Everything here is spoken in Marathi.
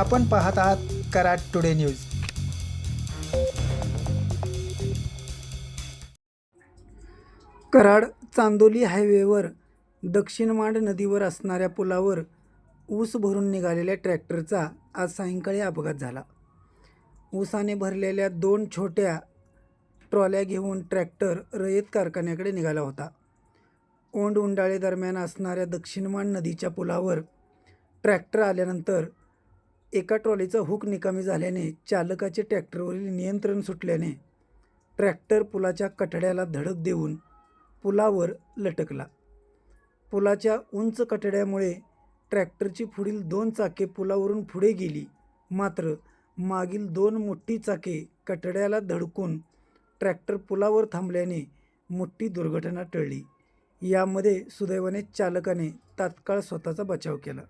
आपण पाहत आहात कराड टुडे न्यूज. कराड चांदोली हायवेवर दक्षिण मांड नदीवर असणाऱ्या पुलावर ऊस भरून निघालेल्या ट्रॅक्टरचा आज सायंकाळी अपघात झाला. ऊसाने भरलेल्या दोन छोट्या ट्रॉल्या घेऊन ट्रॅक्टर रयत कारखान्याकडे निघाला होता. ओंड उंडाळे दरम्यान असणाऱ्या दक्षिण मांड नदीच्या पुलावर ट्रॅक्टर आल्यानंतर एका ट्रॉलीचा हुक निकामी झाल्याने चालकाचे ट्रॅक्टरवरील नियंत्रण सुटल्याने ट्रॅक्टर पुलाच्या कठड्याला धडक देऊन पुलावर लटकला. पुलाच्या उंच कठड्यामुळे ट्रॅक्टरची पुढील दोन चाके पुलावरून पुढे गेली. मात्र मागील दोन मोठी चाके कठड्याला धडकून ट्रॅक्टर पुलावर थांबल्याने मोठी दुर्घटना टळली. यामध्ये सुदैवाने चालकाने तात्काळ स्वतःचा बचाव केला.